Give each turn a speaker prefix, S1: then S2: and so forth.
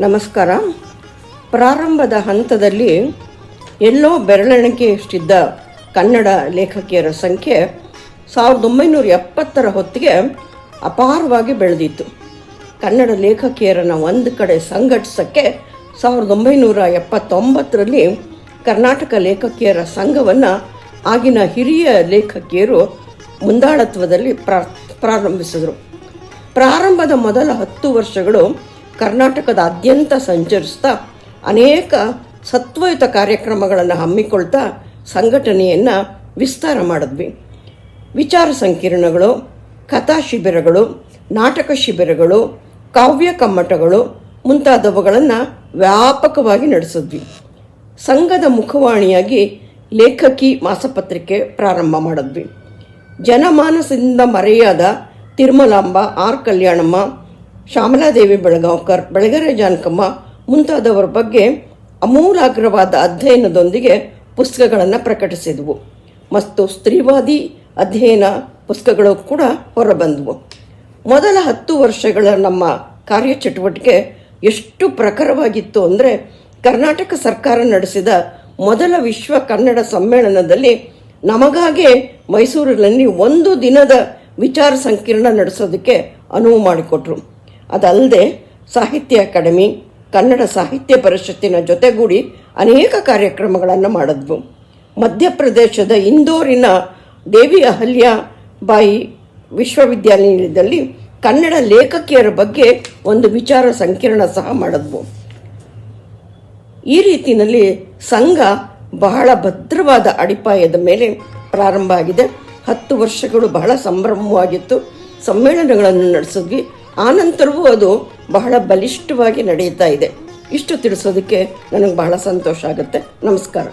S1: ನಮಸ್ಕಾರ. ಪ್ರಾರಂಭದ ಹಂತದಲ್ಲಿ ಎಲ್ಲೋ ಬೆರಳೆಣಿಕೆಯಷ್ಟಿದ್ದ ಕನ್ನಡ ಲೇಖಕಿಯರ ಸಂಖ್ಯೆ ಸಾವಿರದ ಒಂಬೈನೂರ ಎಪ್ಪತ್ತರ ಹೊತ್ತಿಗೆ ಅಪಾರವಾಗಿ ಬೆಳೆದಿತ್ತು. ಕನ್ನಡ ಲೇಖಕಿಯರನ್ನು ಒಂದು ಕಡೆ ಸಂಘಟಿಸೋಕ್ಕೆ ಸಾವಿರದ ಒಂಬೈನೂರ ಎಪ್ಪತ್ತೊಂಬತ್ತರಲ್ಲಿ ಕರ್ನಾಟಕ ಲೇಖಕಿಯರ ಸಂಘವನ್ನು ಆಗಿನ ಹಿರಿಯ ಲೇಖಕಿಯರು ಮುಂದಾಳತ್ವದಲ್ಲಿ ಪ್ರಾ ಪ್ರಾರಂಭಿಸಿದರು. ಪ್ರಾರಂಭದ ಮೊದಲ ಹತ್ತು ವರ್ಷಗಳು ಕರ್ನಾಟಕದಾದ್ಯಂತ ಸಂಚರಿಸ್ತಾ ಅನೇಕ ಸತ್ವಯುತ ಕಾರ್ಯಕ್ರಮಗಳನ್ನು ಹಮ್ಮಿಕೊಳ್ತಾ ಸಂಘಟನೆಯನ್ನು ವಿಸ್ತಾರ ಮಾಡಿದ್ವಿ. ವಿಚಾರ ಸಂಕಿರಣಗಳು, ಕಥಾ ಶಿಬಿರಗಳು, ನಾಟಕ ಶಿಬಿರಗಳು, ಕಾವ್ಯ ಕಮ್ಮಟಗಳು ಮುಂತಾದವುಗಳನ್ನು ವ್ಯಾಪಕವಾಗಿ ನಡೆಸಿದ್ವಿ. ಸಂಘದ ಮುಖವಾಣಿಯಾಗಿ ಲೇಖಕಿ ಮಾಸಪತ್ರಿಕೆ ಪ್ರಾರಂಭ ಮಾಡಿದ್ವಿ. ಜನಮಾನಸದಿಂದ ಮರೆಯಾದ ತಿರುಮಲಾಂಬ, ಆರ್ ಕಲ್ಯಾಣಮ್ಮ ಶ್ಯಾಮಲಾದೇವಿ ಬೆಳಗಾವ್ಕರ್, ಬೆಳಗೆರೆ ಜಾನಕಮ್ಮ ಮುಂತಾದವರ ಬಗ್ಗೆ ಅಮೂಲಾಗ್ರವಾದ ಅಧ್ಯಯನದೊಂದಿಗೆ ಪುಸ್ತಕಗಳನ್ನು ಪ್ರಕಟಿಸಿದವು. ಮತ್ತು ಸ್ತ್ರೀವಾದಿ ಅಧ್ಯಯನ ಪುಸ್ತಕಗಳು ಕೂಡ ಹೊರಬಂದವು. ಮೊದಲ ಹತ್ತು ವರ್ಷಗಳ ನಮ್ಮ ಕಾರ್ಯಚಟುವಟಿಕೆ ಎಷ್ಟು ಪ್ರಖರವಾಗಿತ್ತು ಅಂದರೆ ಕರ್ನಾಟಕ ಸರ್ಕಾರ ನಡೆಸಿದ ಮೊದಲ ವಿಶ್ವ ಕನ್ನಡ ಸಮ್ಮೇಳನದಲ್ಲಿ ನಮಗಾಗೆ ಮೈಸೂರಿನಲ್ಲಿ ಒಂದು ದಿನದ ವಿಚಾರ ಸಂಕಿರಣ ನಡೆಸೋದಕ್ಕೆ ಅನುವು ಮಾಡಿಕೊಟ್ರು. ಅದಲ್ಲದೆ ಸಾಹಿತ್ಯ ಅಕಾಡೆಮಿ, ಕನ್ನಡ ಸಾಹಿತ್ಯ ಪರಿಷತ್ತಿನ ಜೊತೆಗೂಡಿ ಅನೇಕ ಕಾರ್ಯಕ್ರಮಗಳನ್ನು ಮಾಡಿದ್ವು. ಮಧ್ಯಪ್ರದೇಶದ ಇಂದೋರಿನ ದೇವಿ ಅಹಲ್ಯ ಬಾಯಿ ವಿಶ್ವವಿದ್ಯಾನಿಲಯದಲ್ಲಿ ಕನ್ನಡ ಲೇಖಕಿಯರ ಬಗ್ಗೆ ಒಂದು ವಿಚಾರ ಸಂಕಿರಣ ಸಹ ಮಾಡಿದ್ವು. ಈ ರೀತಿಯಲ್ಲಿ ಸಂಘ ಬಹಳ ಭದ್ರವಾದ ಅಡಿಪಾಯದ ಮೇಲೆ ಪ್ರಾರಂಭ ಆಗಿದೆ. ಹತ್ತು ವರ್ಷಗಳು ಬಹಳ ಸಂಭ್ರಮವಾಗಿತ್ತು. ಸಮ್ಮೇಳನಗಳನ್ನು ನಡೆಸಿದ್ವಿ. ಆನಂತರವೂ ಅದು ಬಹಳ ಬಲಿಷ್ಠವಾಗಿ ನಡೆಯುತ್ತಾ ಇದೆ. ಇಷ್ಟು ತಿಳಿಸೋದಕ್ಕೆ ನನಗೆ ಬಹಳ ಸಂತೋಷ ಆಗುತ್ತೆ. ನಮಸ್ಕಾರ.